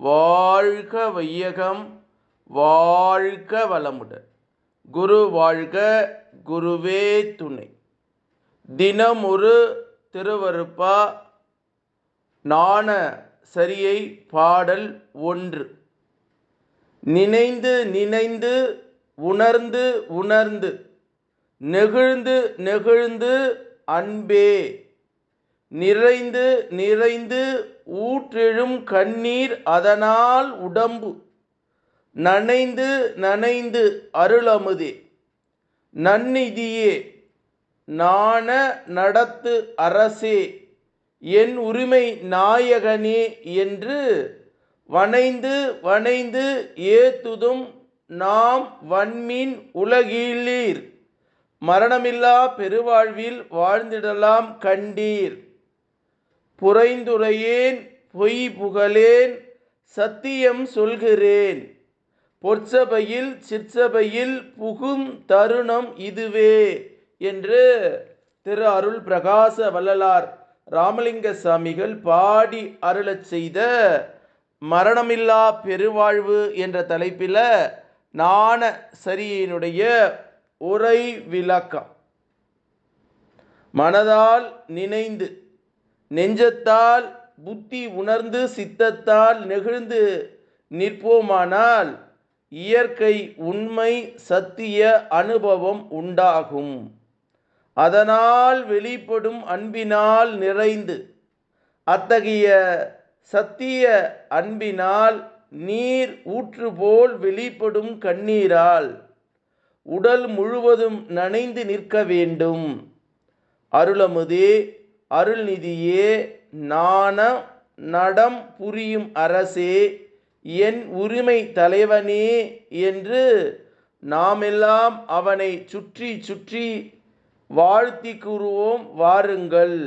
வாழ்க வையகம் வாழ்க வளமுடன் குரு வாழ்க குருவே துணை. தினம் ஒரு திருவருப்பா நாண சரியை பாடல் ஒன்று. நினைந்து நினைந்து உணர்ந்து உணர்ந்து நெகிழ்ந்து நெகிழ்ந்து அன்பே. நிறைந்து நிறைந்து ஊற்றெழும் கண்ணீர் அதனால் உடம்பு. நனைந்து நனைந்து அருளமுதே. நன்னிதியே நாண நடத்து அரசே. என் உரிமை நாயகனே என்று வனைந்து வனைந்து ஏத்துதும் நாம் வன்மீன் உலகிலீர். மரணமில்லா பெருவாழ்வில் வாழ்ந்திடலாம் கண்டீர். புரைந்துரையேன் பொய் புகழேன் சத்தியம் சொல்கிறேன். பொற்சபையில் சிற்சபையில் புகும் தருணம் இதுவே என்று திரு அருள் பிரகாச வள்ளலார் ராமலிங்க சாமிகள் பாடி அருளச் செய்த மரணமில்லா பெருவாழ்வு என்ற தலைப்பில் நாண சரியினுடைய உரை விளக்கம். மனதால் நினைந்து நெஞ்சத்தால் புத்தி உணர்ந்து சித்தத்தால் நெகிழ்ந்து நிற்போமானால் இயற்கை உண்மை சத்திய அனுபவம் உண்டாகும். அதனால் வெளிப்படும் அன்பினால் நிறைந்து அத்தகைய சத்திய அன்பினால் நீர் ஊற்று போல் வெளிப்படும் கண்ணீரால் உடல் முழுவதும் நனைந்து நிற்க வேண்டும். அருளமுதே அருள்நிதியே நாண நடம் புரியும் அரசே என் உரிமை தலைவனே என்று நாமெல்லாம் அவனை சுற்றி சுற்றி வாழ்த்தி கூறுவோம் வாருங்கள்.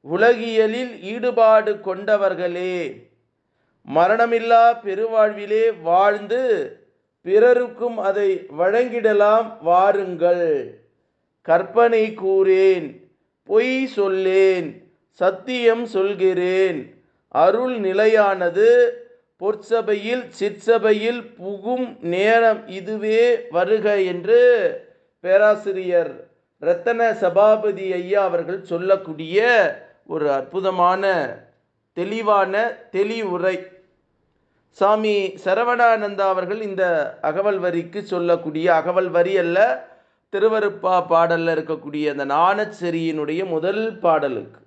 உலகியலில் ஈடுபாடு கொண்டவர்களே மரணமில்லா பெருவாழ்விலே வாழ்ந்து பிறருக்கும் அதை வழங்கிடலாம் வாருங்கள். கற்பனை கூறேன். பொய் சொல்லேன் சத்தியம் சொல்கிறேன். அருள் நிலையானது பொற்சபையில் சிற்சபையில் புகும் நேரம் இதுவே வருக என்று பேராசிரியர் ரத்தன சபாபதி ஐயா அவர்கள் சொல்லக்கூடிய ஒரு அற்புதமான தெளிவான தெளிவுரை. சாமி சரவணானந்தா அவர்கள் இந்த அகவல் வரிக்கு சொல்லக்கூடிய அகவல் வரி அல்ல திருவருப்பா பாடலில் இருக்கக்கூடிய அந்த நாணச்செரியினுடைய முதல் பாடலுக்கு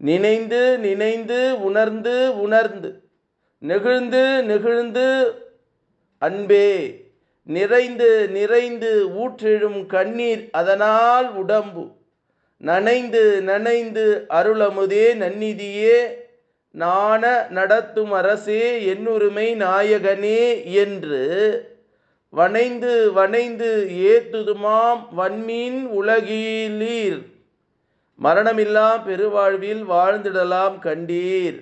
நினைந்து நினைந்து உணர்ந்து உணர்ந்து நெகிழ்ந்து நெகிழ்ந்து அன்பே நிறைந்து நிறைந்து ஊற்றெழும் கண்ணீர் அதனால் உடம்பு நனைந்து நனைந்து அருளமுதே நன்னிதியே நாண நடத்தும் அரசே என்னுரிமை நாயகனே என்று வனைந்து வனைந்து ஏத்துதுமாம் வன்மீன் உலகிலீர் மரணமில்லா பெருவாழ்வில் வாழ்ந்திடலாம் கண்டீர்.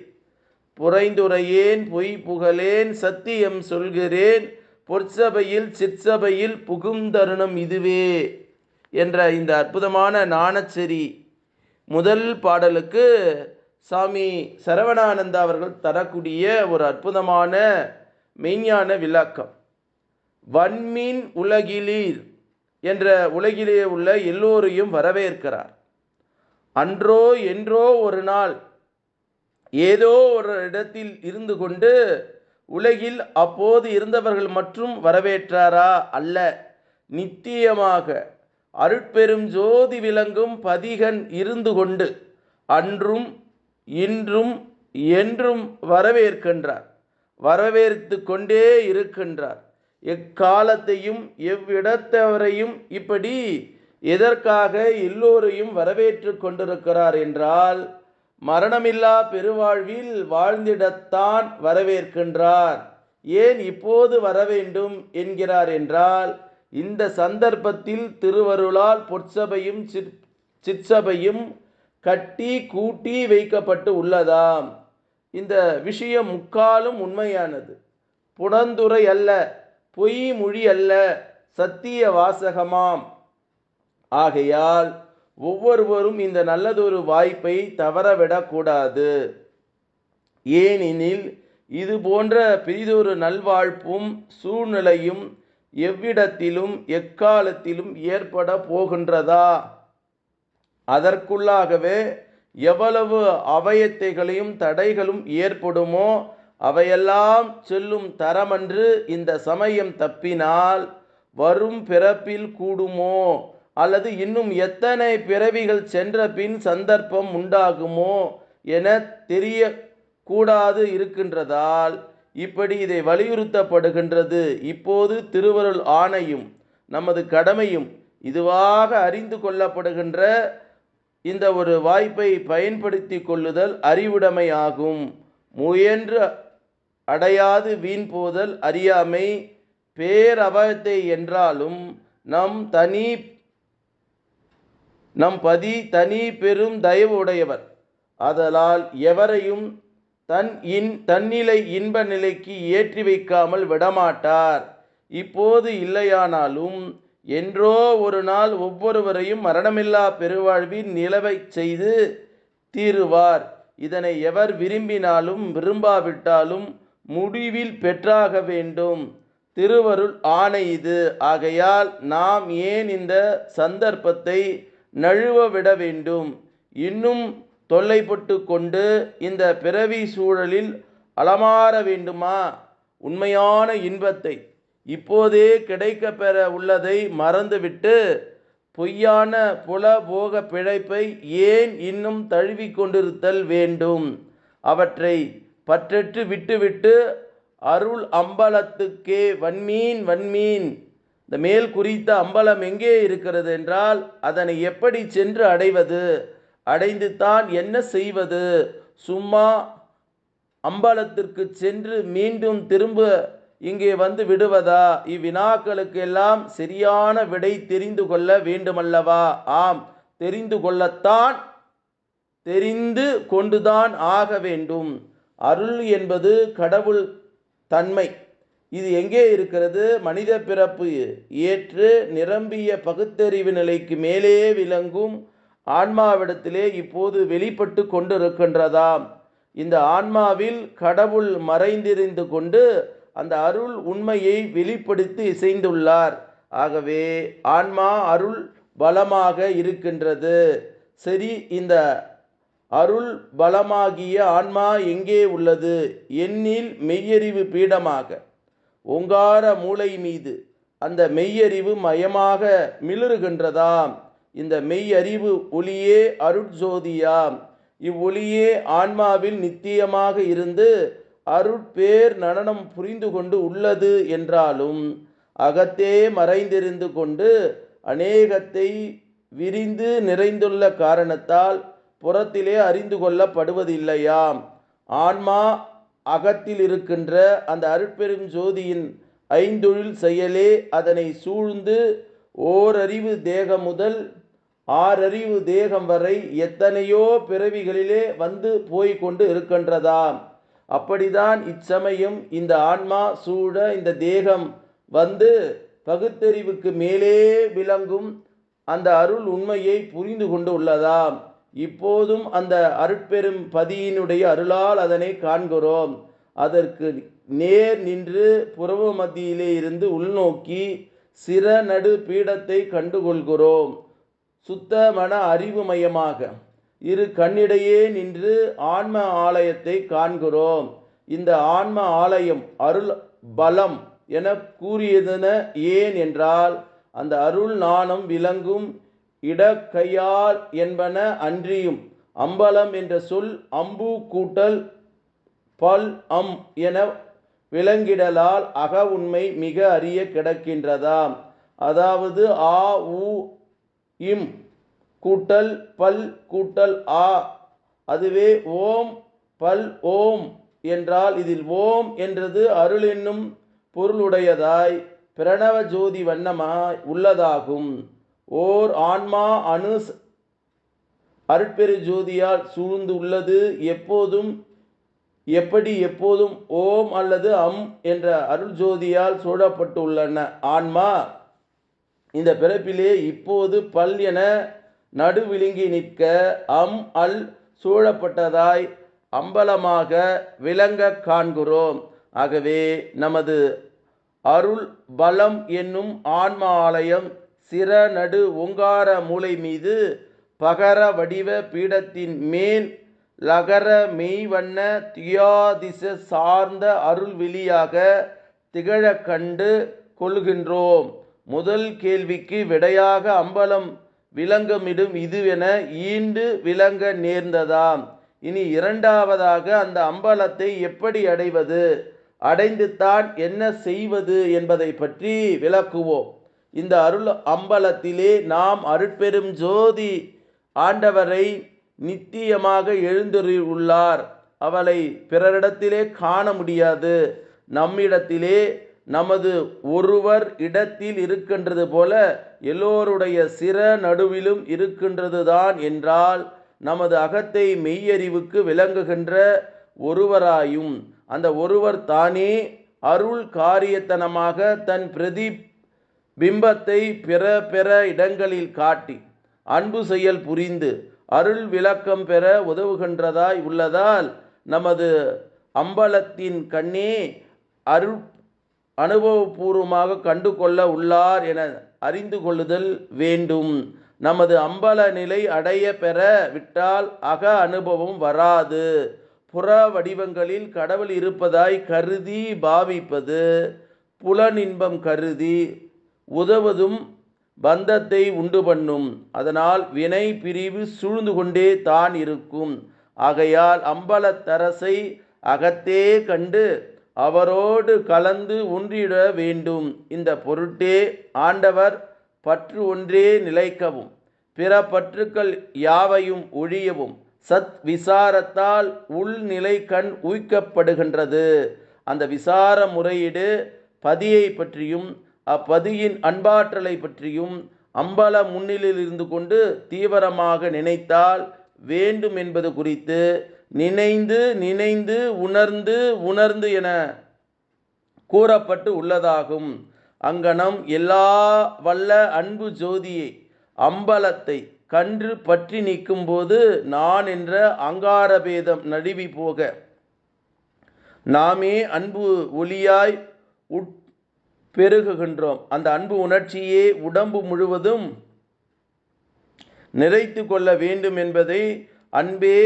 புரைந்துரையேன் பொய் புகழேன் சத்தியம் சொல்கிறேன். பொற்சபையில் சிற்சபையில் புகுந்தருணம் இதுவே என்ற இந்த அற்புதமான நாணச்செறி முதல் பாடலுக்கு சாமி சரவணானந்தா அவர்கள் தரக்கூடிய ஒரு அற்புதமான மெய்ஞான விளக்கம். வன்மீன் உலகிலீர் என்ற உலகிலே உள்ள எல்லோரையும் வரவேற்கிறார். அன்றோ என்றோ ஒரு நாள் ஏதோ ஒரு இடத்தில் இருந்து கொண்டு உலகில் அப்போது இருந்தவர்கள் மற்றும் வரவேற்றாரா அல்ல. நித்தியமாக அருட்பெரும் ஜோதி விளங்கும் பதிகன் இருந்து கொண்டு அன்றும் இன்றும் என்றும் வரவேற்கின்றார். வரவேற்று கொண்டே இருக்கின்றார். எக்காலத்தையும் எவ்விடத்தவரையும் இப்படி எதற்காக எல்லோரையும் வரவேற்று கொண்டிருக்கிறார் என்றால் மரணமில்லா பெருவாழ்வில் வாழ்ந்திடத்தான் வரவேற்கின்றார். ஏன் இப்போது வர வேண்டும் என்கிறார் என்றால் இந்த சந்தர்ப்பத்தில் திருவருளால் பொற்சபையும் சிற் சிற்சபையும் கட்டி கூட்டி வைக்கப்பட்டு உள்ளதாம். இந்த விஷயம் முக்காலும் உண்மையானது. புனந்துரை அல்ல. பொய் மொழி அல்ல சத்திய வாசகமாம் ஆகையால் ஒவ்வொருவரும் இந்த நல்லதொரு வாய்ப்பை தவறவிடக்கூடாது. ஏனெனில் இது போன்ற பெரிதொரு நல்வாழ்ப்பும் சூழ்நிலையும் எவ்விடத்திலும் எக்காலத்திலும் ஏற்பட போகின்றதா? அதற்குள்ளாகவே எவ்வளவு அவயத்தைகளையும் தடைகளும் ஏற்படுமோ அவையெல்லாம் செல்லும் தரமன்று இந்த சமயம் தப்பினால் வரும் பிறப்பில் கூடுமோ? அல்லது இன்னும் எத்தனை பிறவிகள் சென்ற பின் சந்தர்ப்பம் உண்டாகுமோ என தெரியக்கூடாது இருக்கின்றதால் இப்படி இதை வலியுறுத்தப்படுகின்றது. இப்போது திருவருள் ஆணையும் நமது கடமையும் இதுவாக அறிந்து கொள்ளப்படுகின்ற இந்த ஒரு வாய்ப்பை பயன்படுத்தி கொள்ளுதல் அறிவுடைமையாகும். முயன்று அடையாது வீண் போதல் அறியாமை பேரபயத்தை என்றாலும் நம் தனி நம் பதி தனி பெரும் தயவு உடையவர். ஆதலால் எவரையும் தன் இன் தன்னிலை இன்ப நிலைக்கு ஏற்றி வைக்காமல் விடமாட்டார். இப்போது இல்லையானாலும் என்றோ ஒரு நாள் ஒவ்வொருவரையும் மரணமில்லா பெருவாழ்வில் நிலவைச் செய்து தீருவார். இதனை எவர் விரும்பினாலும் விரும்பாவிட்டாலும் முடிவில் பெற்றாக வேண்டும். திருவருள் ஆணை இது. ஆகையால் நாம் ஏன் இந்த சந்தர்ப்பத்தை நழுவ விட வேண்டும்? இன்னும் தொல்லைப்பட்டு கொண்டு இந்த பிறவி சூழலில் அலமாற வேண்டுமா? உண்மையான இன்பத்தை. இப்போதே கிடைக்க பெற உள்ளதை மறந்துவிட்டு பொய்யான புல போக பிழைப்பை ஏன் இன்னும் தழுவி கொண்டிருத்தல் வேண்டும்? அவற்றை பற்றற்று விட்டுவிட்டு அருள் அம்பலத்துக்கே வன்மீன் வன்மீன். இந்த மேல் குறித்த அம்பலம் எங்கே இருக்கிறது என்றால் அதனை எப்படி சென்று அடைவது? அடைந்து தான் என்ன செய்வது? சும்மா அம்பலத்திற்கு சென்று மீண்டும் திரும்ப இங்கே வந்து விடுவதா? இவ்வினாக்களுக்கு எல்லாம் சரியான விடை தெரிந்து கொள்ள வேண்டுமல்லவா? ஆம் தெரிந்து கொள்ளத்தான் தெரிந்து கொண்டுதான் ஆக வேண்டும். அருள் என்பது கடவுள் தன்மை. இது எங்கே இருக்கிறது? மனித பிறப்பு ஏற்று நிரம்பிய பகுத்தறிவு நிலைக்கு மேலே விளங்கும் ஆன்மாவிடத்திலே இப்போது வெளிப்பட்டு கொண்டிருக்கின்றதாம். இந்த ஆன்மாவில் கடவுள் மறைந்திருந்து கொண்டு அந்த அருள் உண்மையை வெளிப்படுத்தி இசைந்துள்ளார். ஆகவே ஆன்மா அருள் பலமாக இருக்கின்றது. சரி இந்த அருள் பலமாகிய ஆன்மா எங்கே உள்ளது? என்னில் மெய்யறிவு பீடமாக. ஓங்கார மூளை மீது அந்த மெய்யறிவு மயமாக மிளறுகின்றதாம் இந்த மெய்யறிவு ஒளியே அருட்ஜோதியாம். இவ்வொளியே ஆன்மாவில் நித்தியமாக இருந்து அருட்பேர் நடனம் புரிந்து கொண்டு உள்ளது என்றாலும் அகத்தே மறைந்திருந்து கொண்டு அநேகத்தை விரிந்து நிறைந்துள்ள காரணத்தால் புறத்திலே அறிந்து கொள்ளப்படுவதில்லையாம் ஆன்மா அகத்தில் இருக்கின்ற அந்த அருட்பெரும் ஜோதியின் ஐந்தொழில் செயலே அதனை சூழ்ந்து ஓரறிவு தேகம் முதல் ஆறறிவு தேகம் வரை எத்தனையோ பிறவிகளிலே வந்து போய் கொண்டு இருக்கின்றதாம். அப்படிதான் இச்சமயம் இந்த ஆன்மா சூழ இந்த தேகம் வந்து பகுத்தறிவுக்கு மேலே விளங்கும் அந்த அருள் உண்மையை புரிந்து கொண்டு உள்ளதாம். இப்போதும் அந்த அருட்பெரும் பதியினுடைய அருளால் அதனை காண்கிறோம். அதற்கு நேர் நின்று புறவு மத்தியிலே இருந்து உள்நோக்கி சிற நடு பீடத்தை கண்டுகொள்கிறோம். சுத்த மன அறிவுமயமாக இரு கண்ணிடையே நின்று ஆன்ம ஆலயத்தை காண்கிறோம். இந்த ஆன்ம ஆலயம் அருள் பலம் என கூறியதென ஏன் என்றால் அந்த அருள் நாணம் விளங்கும் இடக்கையால் என்பன அன்றியும். அம்பலம் என்ற சொல் அம்பு கூட்டல் பல் அம் என விளங்கிடலால் அக உண்மை மிக அறிய கிடக்கின்றதாம். அதாவது ஆ உ இம் கூட்டல் பல் கூட்டல் ஆ. அதுவே ஓம் பல் ஓம் என்றால் இதில் ஓம் என்றது அருள் என்னும் பொருளுடையதாய். பிரணவ ஜோதி வண்ணமாய் உள்ளதாகும். ஓர் ஆன்மா அணு அருட்பெரு ஜோதியால் சூழ்ந்து உள்ளது. எப்போதும் எப்படி எப்போதும் ஓம் அல்லது அம் என்ற அருள் ஜோதியால் சூழப்பட்டுள்ளன. ஆன்மா இந்த பிறப்பிலே இப்போது பல் என நடுவிழுங்கி நிற்க அம் அல் சூழப்பட்டதாய் அம்பலமாக விளங்க காண்கிறோம். ஆகவே நமது அருள் பலம் என்னும் ஆன்ம ஆலயம் சிற நடு ஓங்கார மூலை மீது பகர வடிவ பீடத்தின் மேல் லகர மெய்வண்ண தியாதிச சார்ந்த அருள் வெளியாக திகழ கண்டு கொள்கின்றோம். முதல் கேள்விக்கு விடையாக அம்பலம் விளங்கமிடும் இதுவென ஈண்டு விளங்க நேர்ந்ததாம். இனி இரண்டாவதாக அந்த அம்பலத்தை எப்படி அடைவது? அடைந்து தான் என்ன செய்வது என்பதை பற்றி விளக்குவோம். இந்த அருள் அம்பலத்திலே நாம் அருட்பெரும் ஜோதி ஆண்டவரை நித்தியமாக எழுந்தருள்ளார் அவளை பிறரிடத்திலே காண முடியாது. நம்மிடத்திலே நமது ஒருவர் இடத்தில் இருக்கின்றது போல எல்லோருடைய சிற நடுவிலும் இருக்கின்றதுதான் என்றால் நமது அகத்தை மெய்யறிவுக்கு விளங்குகின்ற ஒருவராயும் அந்த ஒருவர் தானே அருள் காரியத்தனமாக தன் பிரதி பிம்பத்தை பிற பிற இடங்களில் காட்டி அன்பு செயல் புரிந்து அருள் விளக்கம் பெற உதவுகின்றதாய் உள்ளதால் நமது அம்பலத்தின் கண்ணே அருள் அனுபவபூர்வமாக கண்டு கொள்ள உள்ளார் என அறிந்து கொள்ளுதல் வேண்டும். நமது அம்பல நிலை அடைய பெற விட்டால் அக அனுபவம் வராது. புற வடிவங்களில் கடவுள் இருப்பதாய் கருதி பாவிப்பது புலனின்பம் கருதி உதவதும் பந்தத்தை உண்டு பண்ணும் அதனால் வினை பிரிவு சூழ்ந்து கொண்டே தான் இருக்கும். ஆகையால் அம்பலத்தரசை அகத்தே கண்டு அவரோடு கலந்து ஒன்றிட வேண்டும். இந்த பொருட்டே ஆண்டவர் பற்று ஒன்றே நிலைக்கவும். பிற பற்றுக்கள் யாவையும் ஒழியவும். சத் விசாரத்தால் உள்நிலை கண் ஊய்க்கப்படுகின்றது. அந்த விசார முறையீடு பதியை பற்றியும் அப்பதியின் அன்பாற்றலை பற்றியும் அம்பல முன்னிலில் இருந்து கொண்டு தீவிரமாக நினைத்தால் வேண்டும் என்பது குறித்து நினைந்து நினைந்து உணர்ந்து உணர்ந்து என கூறப்பட்டு உள்ளதாகும். அங்கனம் எல்லா வல்ல அன்பு ஜோதியை அம்பலத்தை கன்று பற்றி நிற்கும்போது நான் என்ற அங்காரபேதம் நடுவி போக நாமே அன்பு ஒளியாய் உட் பெருகுகின்றோம். அந்த அன்பு உணர்ச்சியே உடம்பு முழுவதும் நிறைத்து கொள்ள வேண்டும் என்பதை அன்பே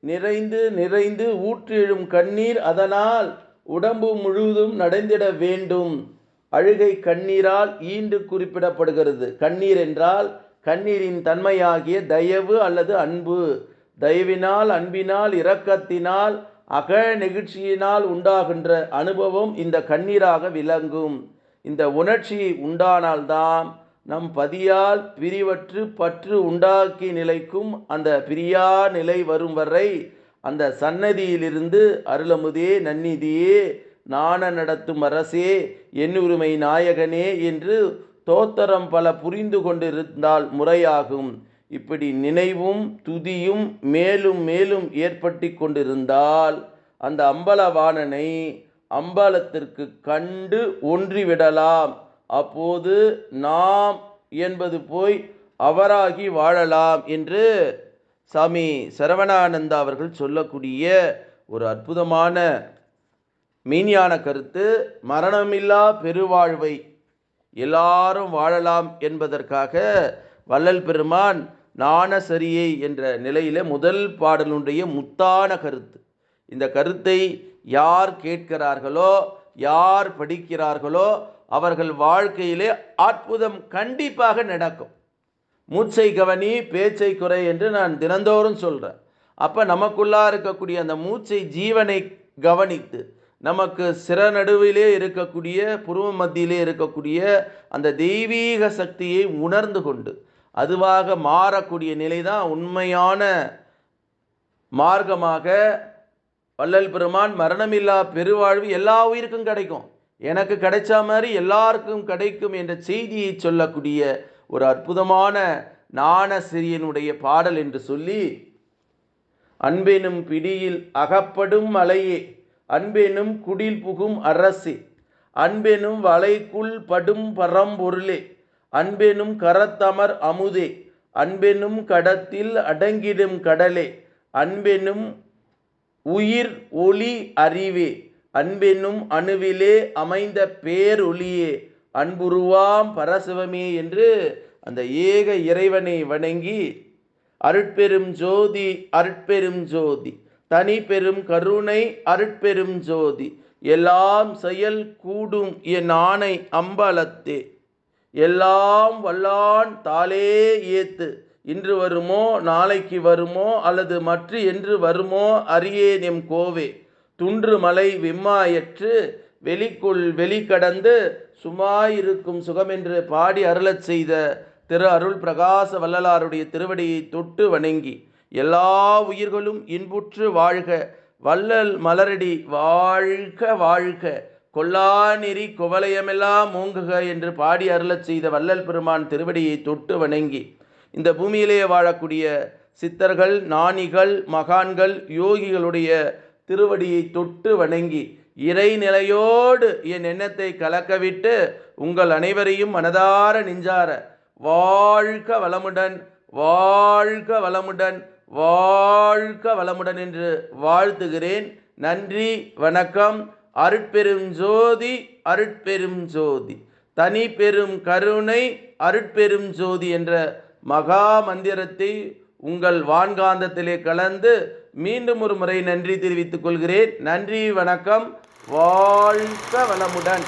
நிறைந்து நிறைந்து ஊற்றிழும் கண்ணீர் அதனால் உடம்பு முழுவதும் நடைந்திட வேண்டும். அழுகை கண்ணீரால் ஈண்டு குறிப்பிடப்படுகிறது. கண்ணீர் என்றால் கண்ணீரின் தன்மையாகிய தயவு அல்லது அன்பு. தயவினால் அன்பினால் இரக்கத்தினால் அக நெகிழ்ச்சியினால் உண்டாகின்ற அனுபவம் இந்த கண்ணீராக விளங்கும். இந்த உணர்ச்சி உண்டானால்தான் நம் பதியால் பிரிவற்று பற்று உண்டாக்கி நிலைக்கும் அந்த பிரியா நிலை வரும் வரை அந்த சன்னதியிலிருந்து அருளமுதே நன்னிதியே நாண நடத்தும் அரசே என்னுரிமை நாயகனே என்று தோத்தரம் பல புரிந்து கொண்டிருந்தால் முறையாகும். இப்படி நினைவும் துதியும் மேலும் மேலும் ஏற்பட்டு கொண்டிருந்தால் அந்த அம்பலவாணனை அம்பலத்திற்கு கண்டு ஒன்றிவிடலாம். அப்போது நாம் என்பது போய் அவராகி வாழலாம் என்று சாமி சரவணானந்தா அவர்கள் சொல்லக்கூடிய ஒரு அற்புதமான மீனியான கருத்து மரணமில்லா பெருவாழ்வை எல்லாரும் வாழலாம் என்பதற்காக வள்ளல் பெருமான் நாணசரியை என்ற நிலையில் முதல் பாடலுடைய முத்தான கருத்து. இந்த கருத்தை யார் கேட்கிறார்களோ யார் படிக்கிறார்களோ அவர்கள் வாழ்க்கையிலே அற்புதம் கண்டிப்பாக நடக்கும். மூச்சை கவனி பேச்சை குறை என்று நான் தினந்தோறும் சொல்கிறேன் அப்போ நமக்குள்ளா இருக்கக்கூடிய அந்த மூச்சை ஜீவனை கவனித்து நமக்கு சிற நடுவிலே இருக்கக்கூடிய புருவ மத்தியிலே இருக்கக்கூடிய அந்த தெய்வீக சக்தியை உணர்ந்து கொண்டு அதுவாக மாறக்கூடிய நிலை தான் உண்மையான மார்க்கமாக வள்ளல் பெருமான் மரணமில்லா பெருவாழ்வு எல்லா உயிருக்கும் கிடைக்கும். எனக்கு கிடைச்ச மாதிரி எல்லாருக்கும் கிடைக்கும் என்ற செய்தியை சொல்லக்கூடிய ஒரு அற்புதமான ஞானசிரியனுடைய பாடல் என்று சொல்லி அன்பெனும் பிடியில் அகப்படும் மலையே அன்பெனும் குடில் புகும் அரசே அன்பெனும் வலைக்குள் படும் பரம்பொருளே அன்பெனும் கரத்தமர் அமுதே அன்பெனும் கடத்தில் அடங்கிடும் கடலே அன்பெனும் உயிர் ஒளி அறிவே. அன்பெனும் அணுவிலே அமைந்த பேரொளியே. அன்புருவாம் பரசிவமே என்று அந்த ஏக இறைவனை வணங்கி அருட்பெரும் ஜோதி அருட்பெரும் ஜோதி. தனி பெரும் கருணை அருட்பெரும் ஜோதி. எல்லாம் செயல் கூடும் என் ஆணை அம்பலத்தே. எல்லாம் வல்லான் தாளே ஏத்து. இன்று வருமோ நாளைக்கு வருமோ அல்லது மற்ற என்று வருமோ அறியேன் எம் கோவே. துன்று மலை விம்மாயற்று வெளிக்குள் வெளி கடந்து சுமாயிருக்கும் சுகமென்று பாடி அருளச் செய்த திரு அருள் பிரகாச வள்ளலாருடைய திருவடியை தொட்டு வணங்கி எல்லா உயிர்களும் இன்புற்று வாழ்க வள்ளல் மலரடி வாழ்க வாழ்க. கொல்லாநெறி குவலயமெல்லாம் மூங்குக என்று பாடி அருளச் செய்த வள்ளல் பெருமான் திருவடியை தொட்டு வணங்கி இந்த பூமியிலேயே வாழக்கூடிய சித்தர்கள் ஞானிகள் மகான்கள் யோகிகளுடைய திருவடியை தொட்டு வணங்கி இறைநிலையோடு என் எண்ணத்தை கலக்கவிட்டு உங்கள் அனைவரையும் மனதார நெஞ்சார வாழ்க வளமுடன் வாழ்க வளமுடன் வாழ்க வளமுடன் என்று வாழ்த்துகிறேன். நன்றி வணக்கம். அருட்பெரும் ஜோதி அருட்பெரும் ஜோதி. தனி பெரும் கருணை அருட்பெரும் ஜோதி என்ற மகா மந்திரத்தை உங்கள் வான்காந்தத்திலே கலந்து மீண்டும் ஒரு முறை நன்றி தெரிவித்துக் கொள்கிறேன். நன்றி வணக்கம். வாழ்க வளமுடன்.